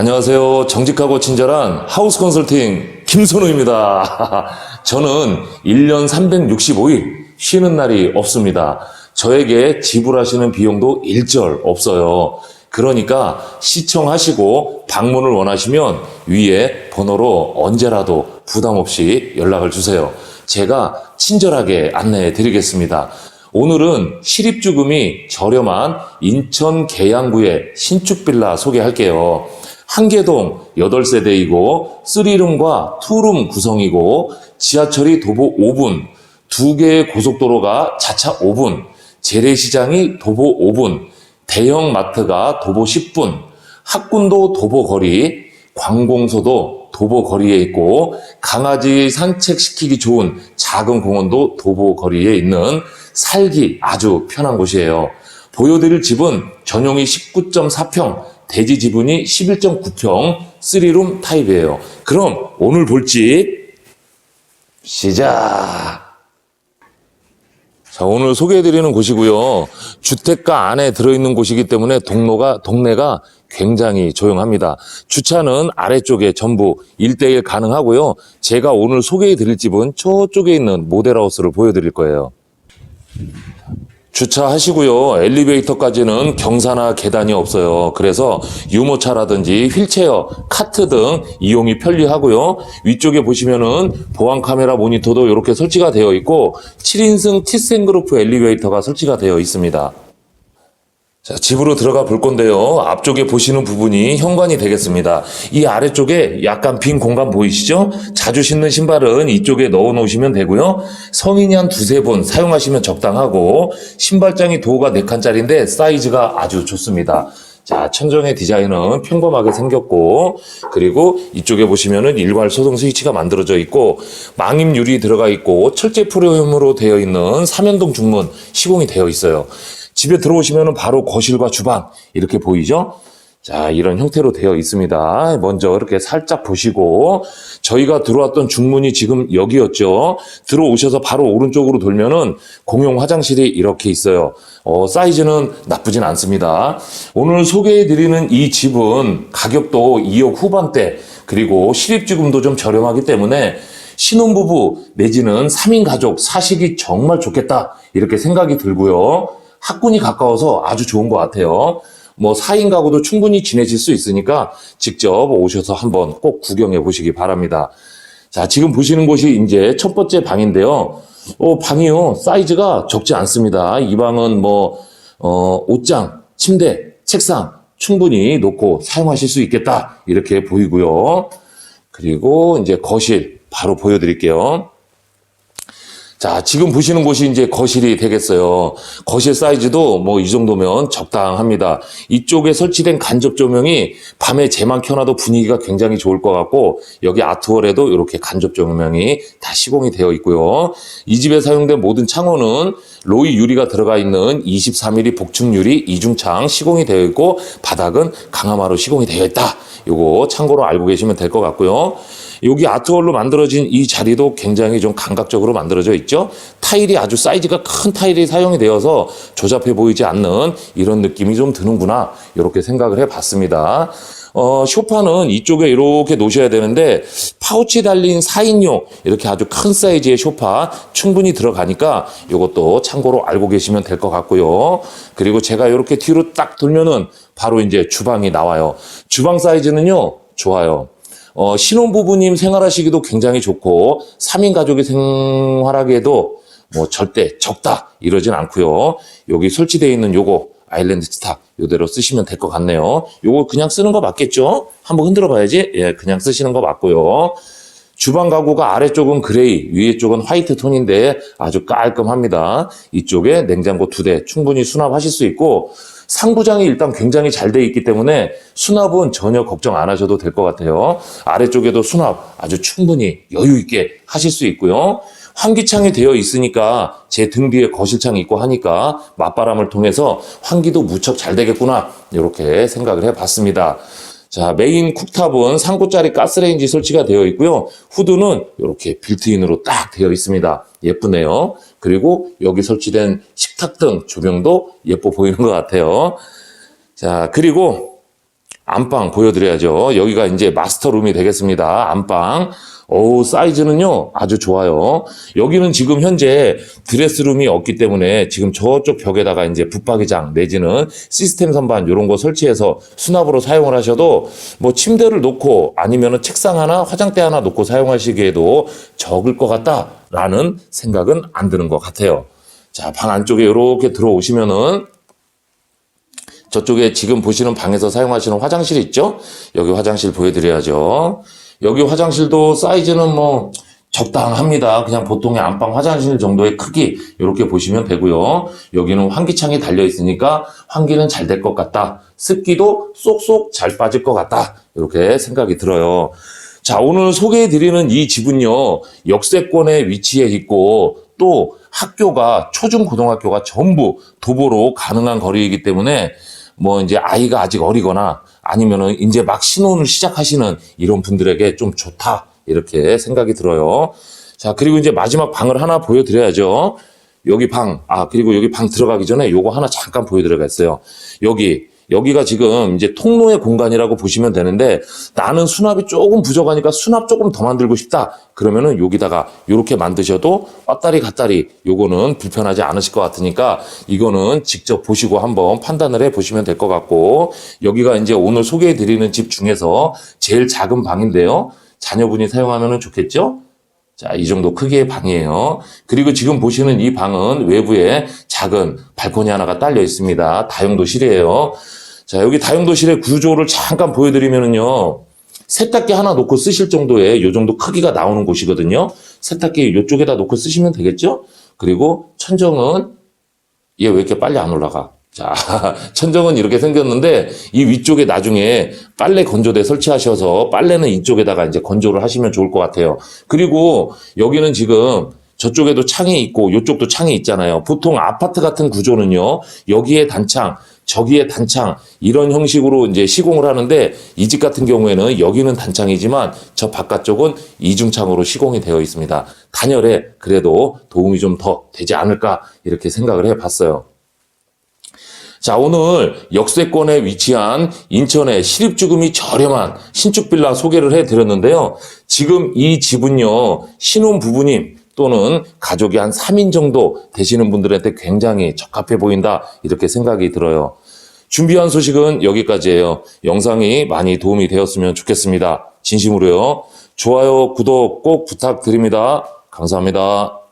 안녕하세요. 정직하고 친절한 하우스 컨설팅 김선우입니다. 저는 1년 365일 쉬는 날이 없습니다. 저에게 지불하시는 비용도 일절 없어요. 그러니까 시청하시고 방문을 원하시면 위에 번호로 언제라도 부담 없이 연락을 주세요. 제가 친절하게 안내해 드리겠습니다. 오늘은 시립주금이 저렴한 인천 계양구의 신축 빌라 소개할게요. 한계동 8세대이고 3룸과 2룸 구성이고 지하철이 도보 5분, 두 개의 고속도로가 자차 5분, 재래시장이 도보 5분, 대형 마트가 도보 10분, 학군도 도보 거리, 관공서도 도보 거리에 있고 강아지 산책시키기 좋은 작은 공원도 도보 거리에 있는 살기 아주 편한 곳이에요. 보여드릴 집은 전용이 19.4평, 대지 지분이 11.9평, 3룸 타입이에요. 그럼 오늘 볼 집 시작! 자, 오늘 소개해드리는 곳이고요. 주택가 안에 들어있는 곳이기 때문에 동로가, 동네가 굉장히 조용합니다. 주차는 아래쪽에 전부 1대1 가능하고요. 제가 오늘 소개해드릴 집은 저쪽에 있는 모델하우스를 보여드릴 거예요. 주차하시고요. 엘리베이터까지는 경사나 계단이 없어요. 그래서 유모차라든지 휠체어, 카트 등 이용이 편리하고요. 위쪽에 보시면은 보안 카메라 모니터도 이렇게 설치가 되어 있고 7인승 티센그루프 엘리베이터가 설치가 되어 있습니다. 자, 집으로 들어가 볼 건데요. 앞쪽에 보시는 부분이 현관이 되겠습니다. 이 아래쪽에 약간 빈 공간 보이시죠? 자주 신는 신발은 이쪽에 넣어 놓으시면 되고요. 성인이 한 두세 번 사용하시면 적당하고 신발장이 도어가 4칸짜리인데 사이즈가 아주 좋습니다. 자, 천정의 디자인은 평범하게 생겼고, 그리고 이쪽에 보시면은 일괄 소등 스위치가 만들어져 있고, 망임 유리 들어가 있고, 철제 프레임으로 되어 있는 삼연동 중문 시공이 되어 있어요. 집에 들어오시면은 바로 거실과 주방 이렇게 보이죠? 자, 이런 형태로 되어 있습니다. 먼저 이렇게 살짝 보시고, 저희가 들어왔던 중문이 지금 여기였죠. 들어오셔서 바로 오른쪽으로 돌면은 공용 화장실이 이렇게 있어요. 어, 사이즈는 나쁘진 않습니다. 오늘 소개해 드리는 이 집은 가격도 2억 후반대, 그리고 실입주금도 좀 저렴하기 때문에 신혼부부 내지는 3인 가족 사시기 정말 좋겠다. 이렇게 생각이 들고요. 학군이 가까워서 아주 좋은 것 같아요. 뭐 4인 가구도 충분히 지내실 수 있으니까 직접 오셔서 한번 꼭 구경해 보시기 바랍니다. 자, 지금 보시는 곳이 이제 첫 번째 방인데요. 어, 방이요. 사이즈가 적지 않습니다. 이 방은 뭐, 어, 옷장, 침대, 책상 충분히 놓고 사용하실 수 있겠다. 이렇게 보이고요. 그리고 이제 거실 바로 보여드릴게요. 자, 지금 보시는 곳이 이제 거실이 되겠어요. 거실 사이즈도 뭐 이 정도면 적당합니다. 이쪽에 설치된 간접 조명이 밤에 재만 켜놔도 분위기가 굉장히 좋을 것 같고, 여기 아트월에도 이렇게 간접 조명이 다 시공이 되어 있고요. 이 집에 사용된 모든 창호는 로이 유리가 들어가 있는 23mm 복층 유리 이중창 시공이 되어 있고, 바닥은 강화마루 시공이 되어 있다. 요거 참고로 알고 계시면 될 것 같고요. 여기 아트월로 만들어진 이 자리도 굉장히 좀 감각적으로 만들어져 있죠. 타일이 아주 사이즈가 큰 타일이 사용이 되어서 조잡해 보이지 않는 이런 느낌이 좀 드는구나. 이렇게 생각을 해봤습니다. 어, 쇼파는 이쪽에 이렇게 놓으셔야 되는데 파우치 달린 4인용 이렇게 아주 큰 사이즈의 쇼파 충분히 들어가니까 이것도 참고로 알고 계시면 될 것 같고요. 그리고 제가 이렇게 뒤로 딱 돌면은 바로 이제 주방이 나와요. 주방 사이즈는요, 좋아요. 어, 신혼부부님 생활하시기도 굉장히 좋고, 3인 가족이 생활하기에도 뭐 절대 적다 이러진 않고요. 여기 설치되어 있는 요거 아일랜드 스타 요대로 쓰시면 될 것 같네요. 요거 그냥 쓰는 거 맞겠죠? 한번 흔들어 봐야지. 예, 그냥 쓰시는 거 맞고요. 주방 가구가 아래쪽은 그레이, 위에 쪽은 화이트 톤인데 아주 깔끔합니다. 이쪽에 냉장고 두 대 충분히 수납하실 수 있고 상부장이 일단 굉장히 잘 돼 있기 때문에 수납은 전혀 걱정 안 하셔도 될 것 같아요. 아래쪽에도 수납 아주 충분히 여유 있게 하실 수 있고요. 환기창이 되어 있으니까 제 등 뒤에 거실창이 있고 하니까 맞바람을 통해서 환기도 무척 잘 되겠구나 이렇게 생각을 해봤습니다. 자 메인 쿡탑은 3구짜리 가스레인지 설치가 되어 있고요. 후드는 이렇게 빌트인으로 딱 되어 있습니다. 예쁘네요. 그리고 여기 설치된 식탁 등 조명도 예뻐 보이는 것 같아요. 자 그리고 안방 보여드려야죠. 여기가 이제 마스터룸이 되겠습니다. 안방. 어우, 사이즈는요, 아주 좋아요. 여기는 지금 현재 드레스룸이 없기 때문에 지금 저쪽 벽에다가 이제 붙박이장 내지는 시스템 선반 이런 거 설치해서 수납으로 사용을 하셔도 뭐 침대를 놓고 아니면은 책상 하나, 화장대 하나 놓고 사용하시기에도 적을 것 같다라는 생각은 안 드는 것 같아요. 자, 방 안쪽에 이렇게 들어오시면은 저쪽에 지금 보시는 방에서 사용하시는 화장실 있죠? 여기 화장실 보여드려야죠. 여기 화장실도 사이즈는 뭐 적당합니다. 그냥 보통의 안방 화장실 정도의 크기 이렇게 보시면 되고요. 여기는 환기창이 달려 있으니까 환기는 잘 될 것 같다. 습기도 쏙쏙 잘 빠질 것 같다. 이렇게 생각이 들어요. 자, 오늘 소개해 드리는 이 집은요. 역세권에 위치해 있고 또 학교가 초중 고등학교가 전부 도보로 가능한 거리이기 때문에 뭐 이제 아이가 아직 어리거나 아니면은 이제 막 신혼을 시작하시는 이런 분들에게 좀 좋다 이렇게 생각이 들어요. 자 그리고 이제 마지막 방을 하나 보여드려야죠. 여기 방, 아 그리고 여기 방 들어가기 전에 요거 하나 잠깐 보여드려야겠어요. 여기 여기가 지금 이제 통로의 공간이라고 보시면 되는데 나는 수납이 조금 부족하니까 수납 조금 더 만들고 싶다. 그러면은 여기다가 이렇게 만드셔도 왔다리 갔다리 요거는 불편하지 않으실 것 같으니까 이거는 직접 보시고 한번 판단을 해 보시면 될 것 같고 여기가 이제 오늘 소개해 드리는 집 중에서 제일 작은 방인데요. 자녀분이 사용하면 좋겠죠? 자, 이 정도 크기의 방이에요. 그리고 지금 보시는 이 방은 외부에 작은 발코니 하나가 딸려 있습니다. 다용도실이에요. 자, 여기 다용도실의 구조를 잠깐 보여드리면은요. 세탁기 하나 놓고 쓰실 정도의 요 정도 크기가 나오는 곳이거든요. 세탁기 요쪽에다 놓고 쓰시면 되겠죠? 그리고 천정은 얘 왜 이렇게 빨리 안 올라가? 자, 천정은 이렇게 생겼는데 이 위쪽에 나중에 빨래 건조대 설치하셔서 빨래는 이쪽에다가 이제 건조를 하시면 좋을 것 같아요. 그리고 여기는 지금 저쪽에도 창이 있고 이쪽도 창이 있잖아요. 보통 아파트 같은 구조는요. 여기에 단창, 저기에 단창 이런 형식으로 이제 시공을 하는데 이 집 같은 경우에는 여기는 단창이지만 저 바깥쪽은 이중창으로 시공이 되어 있습니다. 단열에 그래도 도움이 좀 더 되지 않을까 이렇게 생각을 해 봤어요. 자, 오늘 역세권에 위치한 인천의 실입주금이 저렴한 신축 빌라 소개를 해 드렸는데요. 지금 이 집은요, 신혼 부부님 또는 가족이 한 3인 정도 되시는 분들한테 굉장히 적합해 보인다. 이렇게 생각이 들어요. 준비한 소식은 여기까지예요. 영상이 많이 도움이 되었으면 좋겠습니다. 진심으로요. 좋아요, 구독 꼭 부탁드립니다. 감사합니다.